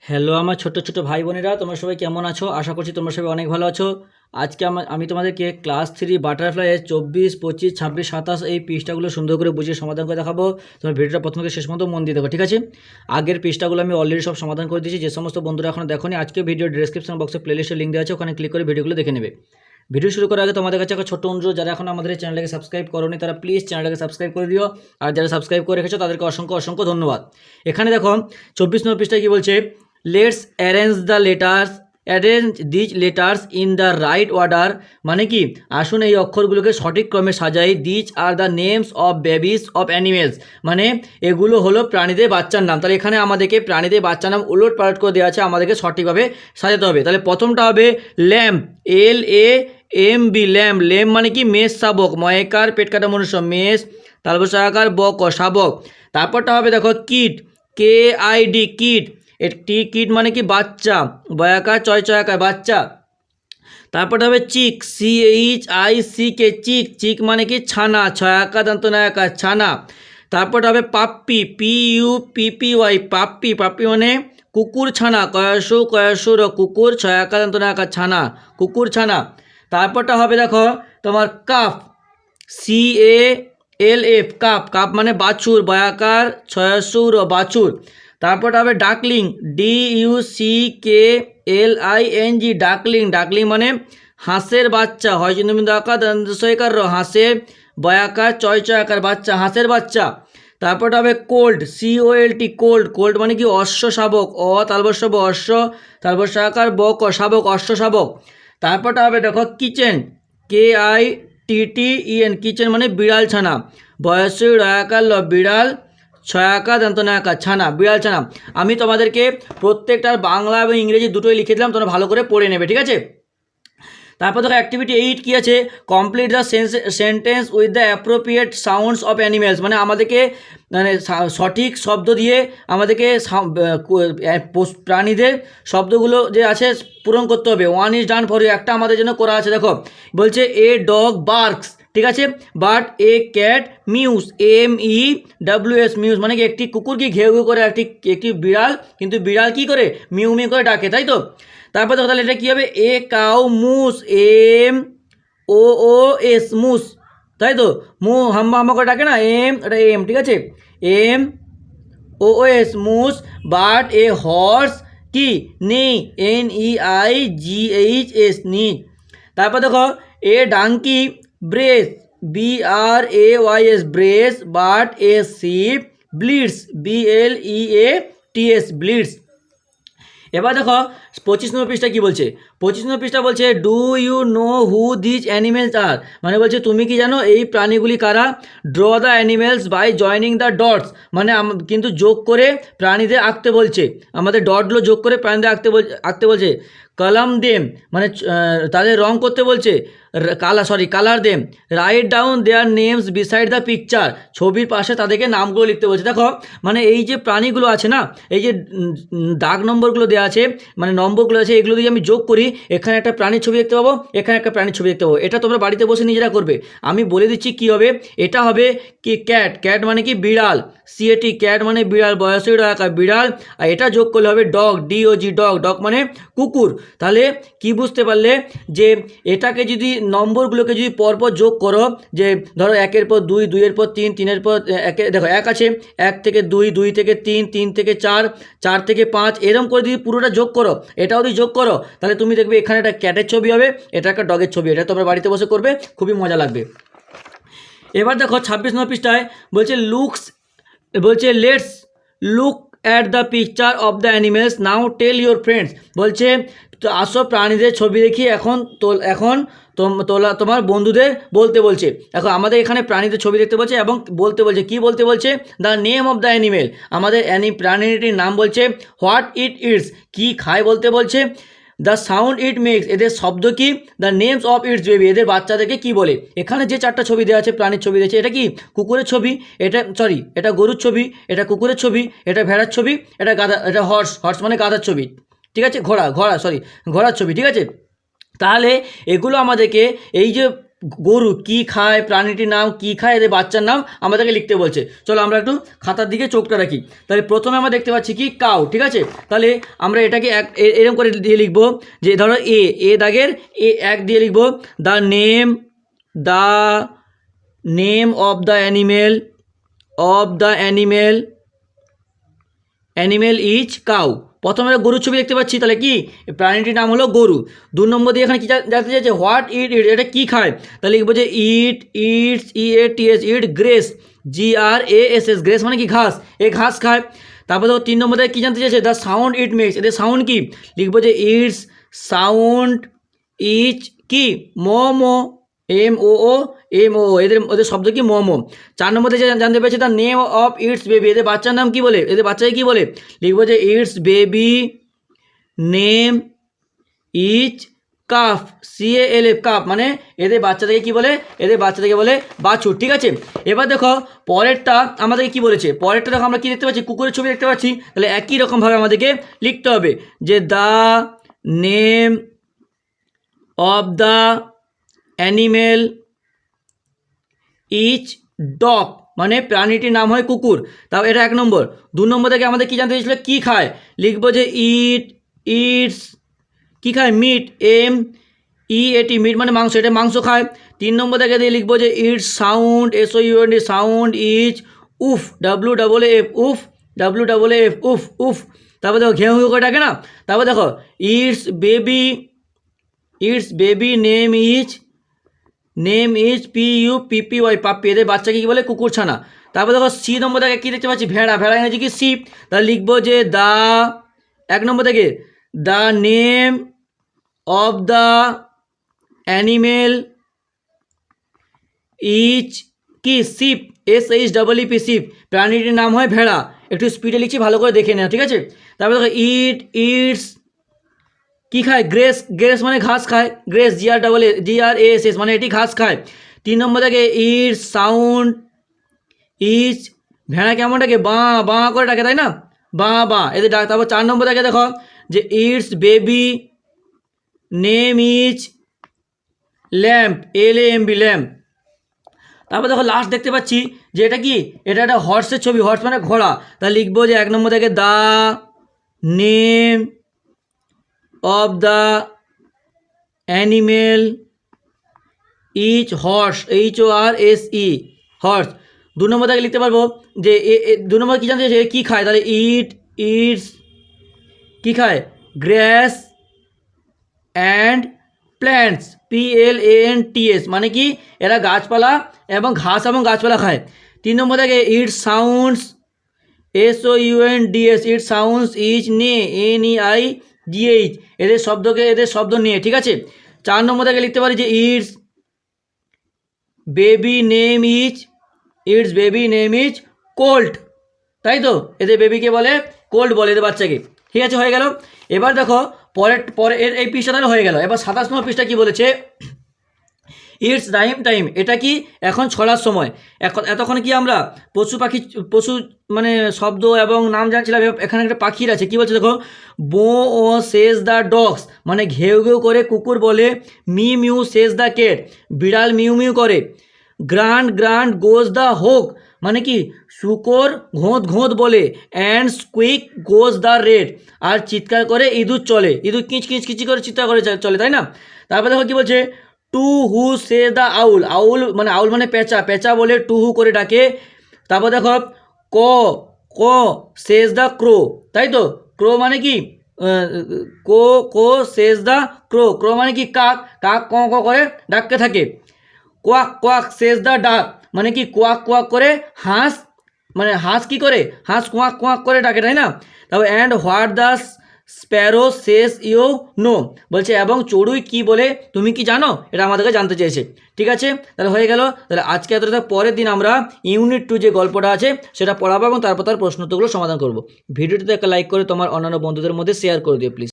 Hello আমার ছোট্ট ছোট ভাই বোনেরা, তোমরা সবাই কেমন আছো? আশা করছি তোমরা সবাই অনেক ভালো আছো। আজকে আমা- তোমাদেরকে ক্লাস থ্রি বাটারফ্লাইয়ের চব্বিশ, পঁচিশ, ছাব্বিশ, সাতাশ এই পৃষ্ঠাগুলো সুন্দর করে বুঝিয়ে সমাধান করে দেখাবো। তোমার ভিডিওটা প্রথম থেকে শেষ পর্যন্ত মন দিয়ে দেখো, ঠিক আছে? আগের পৃষ্ঠাগুলো আমি অলরেডি সব সমাধান করে দিয়েছি, যে সমস্ত বন্ধুরা এখনও দেখোনি, আজকে ভিডিও ডিসক্রিপশন বক্সে প্লেলিস্টের লিঙ্ক দেওয়া আছে, ওখানে ক্লিক করে ভিডিওগুলো দেখে নেবে। ভিডিও শুরু করার আগে তোমাদের কাছে একটা ছোট্ট অনুরোধ, যারা এখন আমাদের চ্যানেলটাকে সাবস্ক্রাইব করোনি, তারা প্লিজ চ্যানেলটাকে সাবস্ক্রাইব করে দিও। আর যারা সাবস্ক্রাইব করে রেখেছো, তাদেরকে অসংখ্য অসংখ্য ধন্যবাদ। এখানে দেখো, চব্বিশ নম্বর পৃষ্ঠায় কী বলছে? Let's arrange the letters arrange these letters in the right order মানে কি? আসুন এই অক্ষরগুলোকে সঠিক ক্রমে সাজাই। These are the names of babies of animals মানে এগুলো হলো প্রাণীদের বাচ্চার নাম। তাহলে এখানে আমাদেরকে প্রাণীদের বাচ্চার নাম উলট পালট করে দেওয়া আছে। আমাদেরকে সঠিকভাবে সাজাতে হবে। তাহলে প্রথমটা হবে lamb. L A M B lamb. Lamb মানে কি? মেষ, শাবক। ময়কার পেট কাটা মনুষ্য, মেষ। তারপর সাকার বক, শাবক। তারপরটা হবে দেখো, kid. K I D kid. একটি কিট মানে কি বাচ্চা? বয়াকার চয় চয়াকার বাচ্চা। তারপরটা হবে chick C H I C K chick. Chick মানে কি ছানা, ছয়াকা দন্ত নায়াকা ছানা। তারপরটা হবে puppy P U P P Y puppy. Puppy মানে কুকুর ছানা কয়াসু কয়াসুর কুকুর, ছয়াকা দন্ত নায়াকা ছানা, কুকুর ছানা। তারপরটা হবে দেখো তোমার calf C A L F calf calf মানে বাছুর, বয়াকার ছয়াসুর ও বাছুর। তারপরটা হবে duckling D U C K L I N G duckling. Duckling মানে হাঁসের বাচ্চা। হয় চিন্তা আকার দন্তসয়কার হাঁসের বয়াকার, চয় চয় আকার বাচ্চা, হাঁসের বাচ্চা। তারপর হবে colt C O T colt. Colt মানে কি? অশ্ব শাবক। অ তালবস্য অশ্ব তালবস্য আকার ব ক শাবক অশ্ব শাবক। তারপরটা হবে দেখো kitten K I T T E N kitten মানে বিড়াল ছানা। বয়সী রয়াকার ল, বিড়াল ছয়াকা দন্তনায়াকা ছানা, বিড়াল ছানা। আমি তোমাদেরকে প্রত্যেকটার বাংলা এবং ইংরেজি দুটোই লিখে দিলাম, তোমরা ভালো করে পড়ে নেবে, ঠিক আছে? তারপর দেখো অ্যাক্টিভিটি এইট কী আছে? Complete the sentence with the appropriate sounds of animals মানে আমাদেরকে মানে সঠিক শব্দ দিয়ে আমাদেরকে প্রাণীদের শব্দগুলো যে আছে, পূরণ করতে হবে। One is done for you একটা আমাদের জন্য করা আছে, দেখো। বলছে এ ডগ বার্কস ঠিক আছে? But a cat mews M E W S mews মানে কি একটি কুকুর কি ঘেউ ঘেউ করে, একটি একটি বিড়াল, কিন্তু বিড়াল কি করে? মিউ মিউ করে ডাকে, তাই তো? তারপর দেখো তাহলে এটা কী হবে? A cow moos M O O S moos তাই তো? মু হাম্বা হাম্বা করে ডাকে না? এম এটা এম ঠিক আছে? M O O S moos but a horse কি? Neighs N E I G H S neighs. তারপর দেখো a donkey brays B R A Y S brays, but a sheep bleats B L E A T S bleats. এবার দেখো, পঁচিশ নম্বর পৃষ্ঠা কী বলছে? পঁচিশ নম্বর পৃষ্ঠা বলছে do you know who these animals are মানে বলছে, তুমি কি জানো এই প্রাণীগুলি কারা? Draw the animals by joining the dots মানে কিন্তু যোগ করে প্রাণীদের আঁকতে বলছে। আমাদের ডটগুলো যোগ করে প্রাণীদের আঁকতে বল, আঁকতে বলছে। কলম দেম মানে তাদের রং করতে বলছে colour sorry colour them. Write down their names beside the picture ছবির পাশে তাদেরকে নামগুলো লিখতে বলছে। দেখো মানে এই যে প্রাণীগুলো আছে না, এই যে দাগ নম্বরগুলো দেওয়া আছে মানে নম্বরগুলো আছে, এগুলো যদি আমি যোগ করি, এখানে একটা প্রাণীর ছবি দেখতে পাবো, এখানে একটা প্রাণীর ছবি দেখতে পাবো। এটা তোমরা বাড়িতে বসে নিজেরা করবে। আমি বলে দিচ্ছি কি হবে, এটা হবে কি ক্যাট ক্যাট মানে কি বিড়াল। সিএটি ক্যাট মানে বিড়াল, বয়সের একা বিড়াল। আর এটা যোগ করলে হবে ডগ ডিওজি ডগ ডগ মানে কুকুর। তাহলে কি বুঝতে পারলে? যে এটাকে যদি নম্বরগুলোকে যদি পরপর যোগ করো, যে ধরো একের পর দুই, দুইয়ের পর তিন, তিনের পর একে, দেখো, এক আছে, এক থেকে দুই দুই থেকে তিন তিন থেকে চার চার থেকে পাঁচ, এরম করে যদি পুরোটা যোগ করো, এটাও যদি যোগ করো, তাহলে তুমি দেখবে এখানে একটা ক্যাটের ছবি হবে, এটা একটা ডগের ছবি, এটা তোমরা বাড়িতে বসে করবে, খুবই মজা লাগবে। এবার দেখো ছাব্বিশ নম্বর পৃষ্ঠায় বলছে লুকস বলছে let's look at the picture of the animals now tell your friends বলছে তো আসো প্রাণীদের ছবি দেখি, এখন তো এখন তোলা, তোমার বন্ধুদের বলতে বলছে। এখন আমাদের এখানে প্রাণীদের ছবি দেখতে বলছে এবং বলতে বলছে, কি বলতে বলছে? The name of the animal আমাদের অ্যানি, প্রাণীটির নাম বলছে হোয়াট ইট ইটস কি খায় বলতে বলছে। দ্য সাউন্ড ইট মেক্স এদের শব্দ কি? The names of its baby এদের বাচ্চাদেরকে কি বলে? এখানে যে চারটা ছবি দেওয়া আছে, প্রাণীর ছবি দিয়েছে এটা কি? কুকুরের ছবি, এটা সরি এটা গরুর ছবি, এটা কুকুরের ছবি, এটা ভেড়ার ছবি, এটা গাধা, এটা হর্স হর্স মানে গাধার ছবি, ঠিক আছে? ঘোড়া ঘোড়া সরি ঘোড়ার ছবি, ঠিক আছে? তাহলে এগুলো আমাদেরকে, এই যে গরু কি খায়, প্রাণীটির নাম কি খায়, এদের বাচ্চার নাম আমাদেরকে লিখতে বলছে। চলো আমরা একটু খাতার দিকে চোখটা রাখি। তাহলে প্রথমে আমরা দেখতে পাচ্ছি কি? কাউ, ঠিক আছে? তাহলে আমরা এটাকে এক এরকম করে দিয়ে লিখব যে, ধরো এ এ দাগের, এ এক দিয়ে লিখব the name the name of the animal of the animal animal is cow প্রথমে গরুর ছবি দেখতে পাচ্ছি, তাহলে কি? প্রাণীটির নাম হলো গরু। দু নম্বর দিয়ে এখানে কী জানতে চাইছে? হোয়াট ইট ইট এটা কী খায়? তাহলে লিখব যে eat eats E A T S eat grass G R A S S grass মানে কি? ঘাস। এ ঘাস খায়। তারপর দেখো তিন নম্বর দিয়ে কী জানতে চাইছে? দ্য সাউন্ড ইট মেক্স এদের সাউন্ড কি? লিখব যে ইটস সাউন্ড ইচ কি? Momo M O O, M O এদের, ওদের শব্দ কি? মোমো। চার নম্বরে যে জানতে পেরেছি the name of its baby এদের বাচ্চার নাম কি বলে? এদের বাচ্চাকে কি বলে? লিখব যে its baby name is calf C L F calf মানে এদের বাচ্চাদেরকে কি বলে? এদের বাচ্চাদেরকে বলে বাছুর, ঠিক আছে? এবার দেখো, পরেরটা আমাদেরকে কি বলেছে? পরেরটা দেখো আমরা কি দেখতে পাচ্ছি? কুকুরের ছবি দেখতে পাচ্ছি। তাহলে একই রকমভাবে আমাদেরকে লিখতে হবে যে the name of the animal, is dog মানে প্রাণীটির নাম হয় কুকুর। তাও এটা এক নম্বর। দু নম্বর থেকে আমাদের কি জানতে চেয়েছিল কী খায়? লিখব যে ইট, ইটস, কী খায়? মিট, এম, ই এটি মিট মানে মাংস। এটা মাংস খায়। তিন নম্বর থেকে দিয়ে লিখব যে its sound, S, O U N D, sound is woof W double, F, woof W double, F, woof woof. তারপর দেখো ঘেউ ঘেউ করে ডাকে না? তারপর দেখো, its baby its baby name is name is P U P P Y puppy, এদের বাচ্চাকে কী বলে? কুকুর ছানা তারপর দেখো সি নম্বর থেকে কী দেখতে পাচ্ছি? ভেড়া। ভেড়া এনেছি কি শিপ তাহলে লিখব যে দ্য এক নম্বর থেকে the name of the animal is কি? Sheep. S H double E P sheep. প্রাণীটির নাম হয় ভেড়া। একটু স্পিডে লিখছি, ভালো করে দেখে নেওয়া, ঠিক আছে? তারপর দেখো, ইট, ইটস কী খায়? গ্রেস গ্রেস মানে ঘাস খায়। Grass G R double A G R S S মানে এটি ঘাস খায়। তিন নম্বর থেকে, ইট, সাউন্ড, ইচ, ভেড়া কেমন ডাকে? বাঁ বাঁ করে ডাকে, তাই না? বাঁ বাঁ। এদের ডাক, তারপর চার নম্বর থেকে, দেখো, যে its, baby, name is lamb, L M B, lamb. তারপর দেখো লাস্ট দেখতে পাচ্ছি যে এটা কি? এটা একটা হর্সের ছবি। হর্স মানে ঘোড়া। তা লিখব যে এক নম্বর থেকে, the, name of the animal is horse H O R S E horse দু নম্বর থেকে লিখতে পারব যে দু নম্বর কী জানতে চাইছে? কী খায়? তাহলে ইট ইটস কী খায়? Grass and plants P L A N T S মানে কি? এরা গাছপালা এবং ঘাস এবং গাছপালা খায়। তিন নম্বর থেকে it sounds S O U N D S it sounds is neigh N E I G H এদের শব্দকে এদের শব্দ নিয়ে, ঠিক আছে? চার নম্বর থেকে লিখতে পারি যে its baby name is, its baby name is colt. তাই তো? এদের বেবিকে বলে কোল্ড বলে এদের বাচ্চাকে। ঠিক আছে, হয়ে গেল? এবার দেখো, পরের পরে এর এই পৃষ্ঠা তাহলে হয়ে গেল। এবার সাতাশ নম্বর পৃষ্ঠা কী বলেছে? ইটস টাইম টাইম এটা কি? এখন ছড়ার সময়। এখন, এতক্ষণ কি আমরা পশু পাখি, পশু মানে শব্দ এবং নাম জানছিলাম এখানে একটা পাখির আছে। কি বলছে দেখো? বো ও সেজ দ্য ডগস। মানে ঘেউ ঘেউ করে কুকুর বলে, মি মিউ সেজ দ্য কেট। বিড়াল মিউ মিউ করে। Grunt grunt goes the hog. মানে কি? শুকর ঘোঁত ঘোঁত বলে and squeak goes the rat. আর চিৎকার করে ইঁদুর চলে। ইঁদুর কিচ কিচ কিচি করে চিৎকার করে চলে, তাই না? তারপরে দেখো কি বলছে? টু হু সে দ্য আউল। আউল মানে আউল মানে পেঁচা। পেঁচা বলে টু হু করে ডাকে। তারপর দেখো, ক ক সেজ দ্য ক্রো। তাই তো? ক্রো মানে কি? কো কো সেজ দ্য ক্রো। ক্রো মানে কি? কাক। কাক ক ক করে ডাকতে থাকে। কোয়াক কোয়াক সেজ দ্য ডাক। মানে কি? কোয়াক কোয়াক করে হাঁস। মানে হাঁস কি করে? হাঁস কোয়াক কোয়াক করে ডাকে, তাই না? তারপর and what the sparrow says you know. বলছে, এবং চড়ুই কি বলে? তুমি কি জানো? এটা আমাদেরকে জানতে চেয়েছে। ঠিক আছে? তাহলে হয়ে গেল। তাহলে আজকে এতটা পরের দিন আমরা ইউনিট টু যে গল্পটা আছে, সেটা পড়াবো এবং তারপর তার প্রশ্নোত্তরগুলো সমাধান করব। ভিডিওটিতে একটা লাইক করে তোমার অন্যান্য বন্ধুদের মধ্যে শেয়ার করে দিও প্লিজ